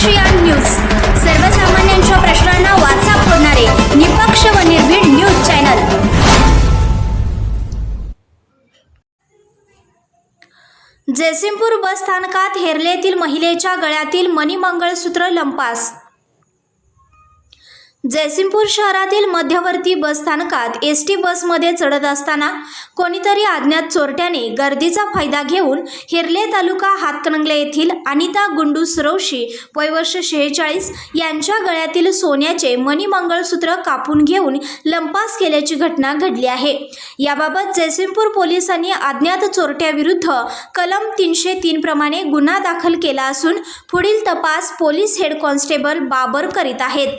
ASEAN news. सर्वसामान्यांच्या प्रश्नांना वाचा फोडणारे निपक्ष व निर्भीड न्यूज चॅनल. जयसिंगपूर बस स्थानकात हेरलेतील महिलेच्या गळ्यातील मणिमंगळसूत्र लंपास. जयसिंगपूर शहरातील मध्यवर्ती बस स्थानकात एस टी बसमध्ये चढत असताना कोणीतरी अज्ञात चोरट्याने गर्दीचा फायदा घेऊन हिरले तालुका हातकणंगले येथील अनिता गुंडू सुरवशी वयवर्ष शेहेचाळीस यांच्या गळ्यातील सोन्याचे मणिमंगळसूत्र कापून घेऊन लंपास केल्याची घटना घडली आहे. याबाबत जयसिंगपूर पोलिसांनी अज्ञात चोरट्याविरुद्ध कलम तीनशे तीन प्रमाणे गुन्हा दाखल केला असून पुढील तपास पोलीस हेड कॉन्स्टेबल बाबर करीत आहेत.